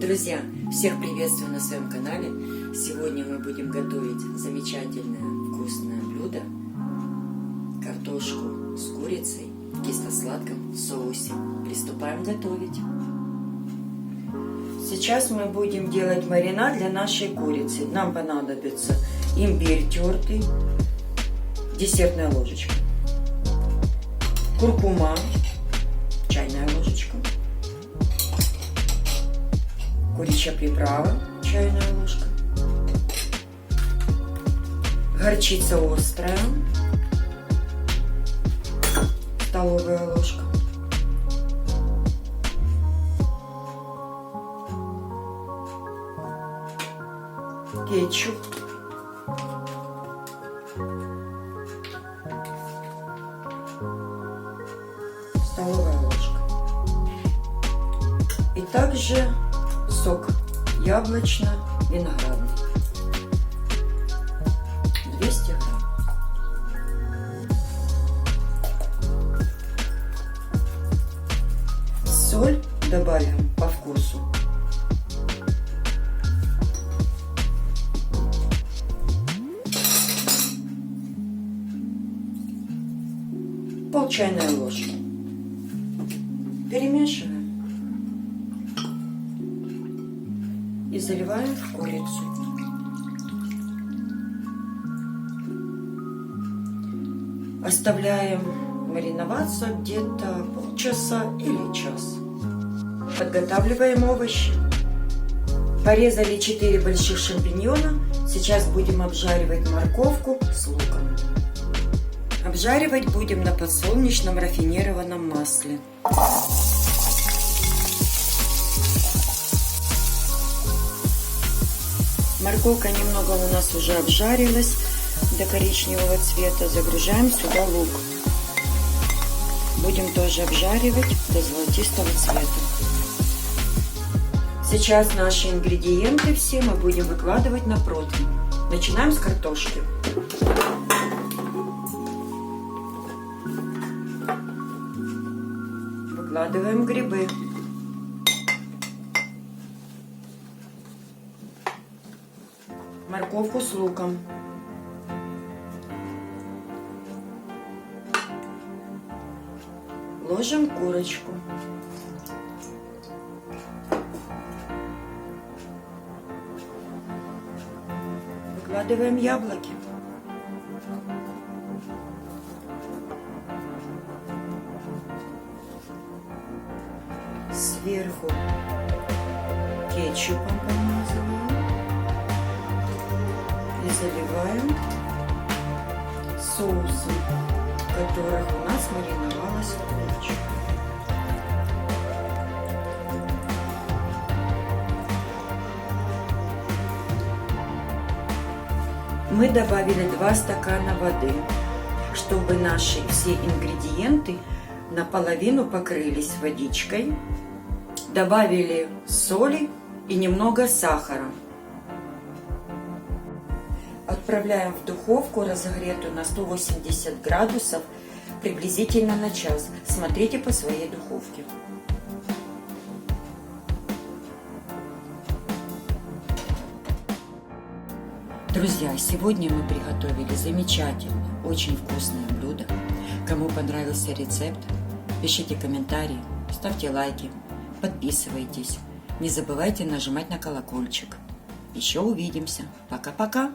Друзья, всех приветствую на своем канале. Сегодня мы будем готовить замечательное вкусное блюдо. Картошку с курицей в кисло-сладком соусе. Приступаем готовить. Сейчас мы будем делать маринад для нашей курицы. Нам понадобится имбирь тертый, десертная ложечка, куркума, куричья приправа, чайная ложка, горчица острая, столовая ложка, кетчуп, столовая ложка. И также сок яблочно-виноградный. 200 грамм. Соль добавим по вкусу. Пол чайной ложки. Перемешиваем. И заливаем в курицу. Оставляем мариноваться где-то полчаса или час. Подготавливаем овощи. Порезали 4 больших шампиньона. Сейчас будем обжаривать морковку с луком. Обжаривать будем на подсолнечном рафинированном масле. Морковка немного у нас уже обжарилась до коричневого цвета. Загружаем сюда лук. Будем тоже обжаривать до золотистого цвета. Сейчас наши ингредиенты все мы будем выкладывать на противень. Начинаем с картошки. Выкладываем грибы. Морковку с луком. Ложим курочку. Выкладываем яблоки. Сверху кетчупом помазываем заливаем соусом, в которых у нас мариновалась курочка. Мы добавили 2 стакана воды, чтобы наши все ингредиенты наполовину покрылись водичкой. Добавили соли и немного сахара. Отправляем в духовку, разогретую на 180 градусов, приблизительно на час. Смотрите по своей духовке. Друзья, сегодня мы приготовили замечательное, очень вкусное блюдо. Кому понравился рецепт, пишите комментарии, ставьте лайки, подписывайтесь. Не забывайте нажимать на колокольчик. Еще увидимся. Пока-пока.